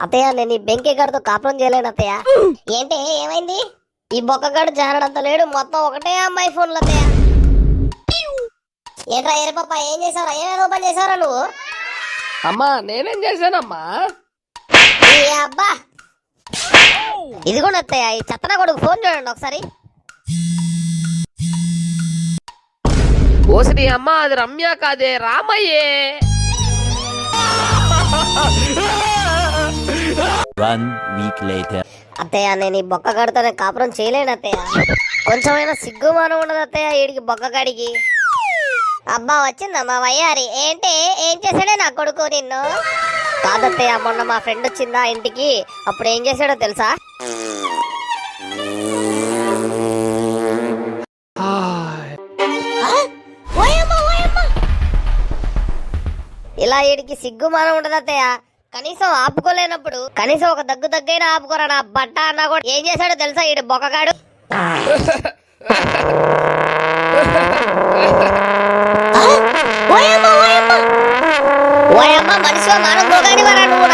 అత్తయ్య నేను ఈ బెంకే గారితో కాపురం చేయలేను అత్తయ్య. ఏంటి ఏమైంది? ఈ బొక్కగాడు జారడంత లేడు మొత్తం ఒకటే అమ్మాయి ఫోన్లు అత్తయ్య. ఏంట్రా ఏరిపప్ప ఏం చేసావురా ఏమేదో పని చేసావురా నువ్వు? అమ్మా నేనేం చేశానమ్మా? ఈ అబ్బా! ఇది కూడా అత్తయ్య ఈ చెత్తన కొడుకు ఫోన్ చూడండి ఒకసారి. ఓసిని అమ్మ అది రమ్య కాదే రామయ్యే! One week later. అత్తయ్య నేను ఈ బొక్కగాడితోనే కాపురం చేయలేను అత్తయ్య. కొంచెమైనా సిగ్గుమానం ఉండదు అత్తయ్య వీడికి బొక్కగాడికి అబ్బా వచ్చిందా మా వయ్యారి? ఏంటి? ఏం చేశాడే నా కొడుకు నిన్ను? కాదత్తయ్య మొన్న మా ఫ్రెండ్ వచ్చిందా ఇంటికి? అప్పుడు ఏం చేశాడో తెలుసా? ఇలా వీడికి సిగ్గుమానం ఉండదు అత్తయ్య. కనీసం ఆపుకోలేనప్పుడు కనీసం ఒక దగ్గు దగ్గైనా ఆపుకోరా నా బట్ట అన్నా కూడా. ఏం చేశాడో తెలుసా ఈడు బొక్కగాడు? ఓయమ్మ మనిషి మనం వరా నువ్వు?